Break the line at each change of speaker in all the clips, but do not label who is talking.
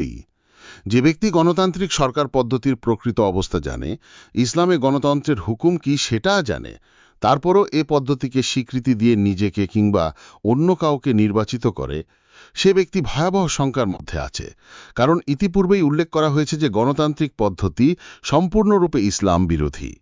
এই। যে ব্যক্তি গণতান্ত্রিক সরকার পদ্ধতির প্রকৃত অবস্থা জানে, ইসলামে গণতন্ত্রের হুকুম কি সেটা জানে, তারপরও এ পদ্ধতিকে স্বীকৃতি দিয়ে নিজেকে কিংবা অন্য কাউকে নির্বাচিত করে, সে ব্যক্তি ভয়াবহ শঙ্কার মধ্যে আছে। কারণ ইতিপূর্বেই উল্লেখ করা হয়েছে যে গণতান্ত্রিক পদ্ধতি সম্পূর্ণরূপে ইসলাম বিরোধী।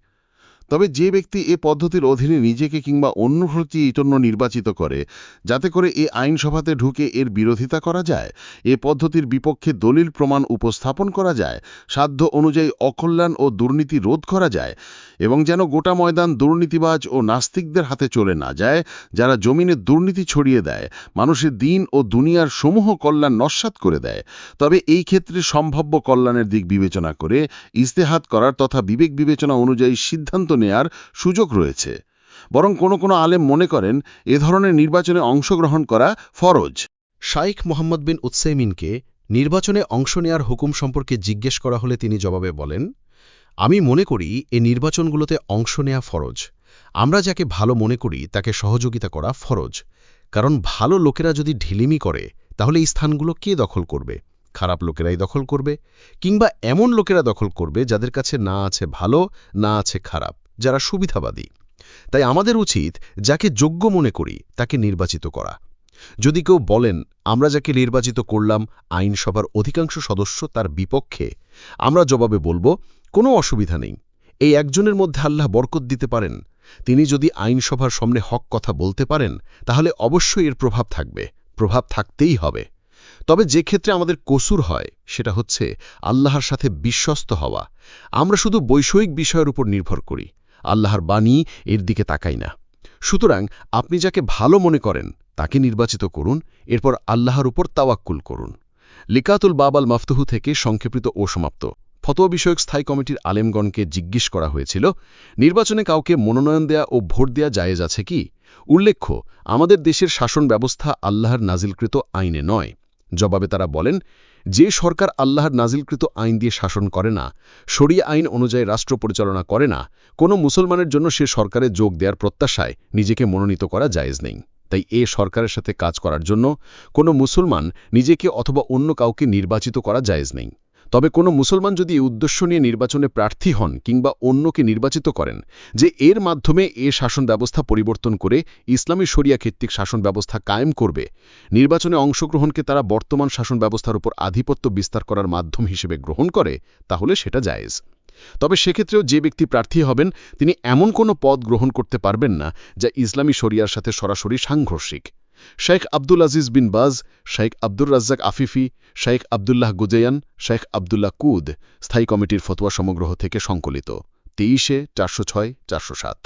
তবে যে ব্যক্তি এ পদ্ধতির অধীনে নিজেকে কিংবা অন্য প্রতি জন্য নির্বাচিত করে, যাতে করে এ আইনসভাতে ঢুকে এর বিরোধিতা করা যায়, এ পদ্ধতির বিপক্ষে দলিল প্রমাণ উপস্থাপন করা যায়, সাধ্য অনুযায়ী অকল্যাণ ও দুর্নীতি রোধ করা যায়, এবং যেন গোটা ময়দান দুর্নীতিবাজ ও নাস্তিকদের হাতে চলে না যায়, যারা জমিনে দুর্নীতি ছড়িয়ে দেয়, মানুষের দিন ও দুনিয়ার সমূহ কল্যাণ নস্বাত করে দেয়। তবে এই ক্ষেত্রে সম্ভাব্য কল্যাণের দিক বিবেচনা করে ইস্তেহাত করার তথা বিবেক বিবেচনা অনুযায়ী সিদ্ধান্ত নেয়ার সুযোগ রয়েছে। বরং কোনো কোনো আলেম মনে করেন, এ ধরনের নির্বাচনে অংশগ্রহণ করা ফরজ।
শাইখ মোহাম্মদ বিন উৎসেমিনকে নির্বাচনে অংশ নেয়ার হুকুম সম্পর্কে জিজ্ঞেস করা হলে তিনি জবাবে বলেন, আমি মনে করি এ নির্বাচনগুলোতে অংশ নেয়া ফরজ। আমরা যাকে ভালো মনে করি তাকে সহযোগিতা করা ফরজ। কারণ ভালো লোকেরা যদি ঢিলিমি করে, তাহলে এই স্থানগুলো কে দখল করবে? খারাপ লোকেরাই দখল করবে? কিংবা এমন লোকেরা দখল করবে যাদের কাছে না আছে ভালো, না আছে খারাপ? যারা সুবিধাবাদী। তাই আমাদের উচিত যাকে যোগ্য মনে করি, তাকে নির্বাচিত করা। যদি কেউ বলেন, আমরা যাকে নির্বাচিত করলাম, আইনসভার অধিকাংশ সদস্য তার বিপক্ষে, আমরা জবাবে বলব, কোনো অসুবিধা নেই। এই একজনের মধ্যে আল্লাহ বরকত দিতে পারেন। তিনি যদি আইনসভার সামনে হক কথা বলতে পারেন, তাহলে অবশ্যই এর প্রভাব থাকবে। প্রভাব থাকতেই হবে। তবে যে ক্ষেত্রে আমাদের কসুর হয়, সেটা হচ্ছে আল্লাহর সাথে বিশ্বস্ত হওয়া। আমরা শুধু বৈষয়িক বিষয়ের উপর নির্ভর করি। আল্লাহর বাণী এর দিকে তাকাই না। সুতরাং আপনি যাকে ভালো মনে করেন, তাকে নির্বাচিত করুন, এরপর আল্লাহর উপর তাওয়াক্কুল করুন। লিকাতুল বাবাল মাফতুহু থেকে সংক্ষেপিত ও সমাপ্ত। ফতোয়া বিষয়ক স্থায়ী কমিটির আলেমগণকে জিজ্ঞেস করা হয়েছিল, নির্বাচনে কাউকে মনোনয়ন দেয়া ও ভোট দেয়া জায়েজ আছে কি? উল্লেখ্য, আমাদের দেশের শাসন ব্যবস্থা আল্লাহর নাজিলকৃত আইনে নয়। জবাবে তারা বলেন যে সরকার আল্লাহর নাজিলকৃত আইন দিয়ে শাসন করে না, শরিয়া আইন অনুযায়ী রাষ্ট্র পরিচালনা করে না, কোনো মুসলমানের জন্য সে সরকারে যোগ দেওয়ার প্রত্যাশায় নিজেকে মনোনীত করা জায়েজ নেই। তাই এ সরকারের সাথে কাজ করার জন্য কোনো মুসলমান নিজেকে অথবা অন্য কাউকে নির্বাচিত করা জায়েজ নেই। তবে কোনো মুসলমান যদি এই উদ্দেশ্য নিয়ে নির্বাচনে প্রার্থী হন কিংবা অন্যকে নির্বাচিত করেন, যে এর মাধ্যমে এ শাসন ব্যবস্থা পরিবর্তন করে ইসলামী শরিয়া ভিত্তিক শাসন ব্যবস্থা কায়েম করবে, নির্বাচনে অংশগ্রহণকে তারা বর্তমান শাসন ব্যবস্থার উপর আধিপত্য বিস্তার করার মাধ্যম হিসেবে গ্রহণ করে, তাহলে সেটা জায়েজ। তবে সেক্ষেত্রেও যে ব্যক্তি প্রার্থী হবেন, তিনি এমন কোনো পদ গ্রহণ করতে পারবেন না, যা ইসলামী শরিয়ার সাথে সরাসরি সাংঘর্ষিক। শেখ আব্দুল আজিজ বিন বাজ, শেখ আব্দুর রাজ্জাক আফিফি, শেখ আবদুল্লাহ গুজেয়ান শেখ আবদুল্লাহ কুদ স্থায়ী কমিটির ফতোয়া সমগ্রহ থেকে সংকলিত। তেইশে চারশো ছয়, চারশো সাত।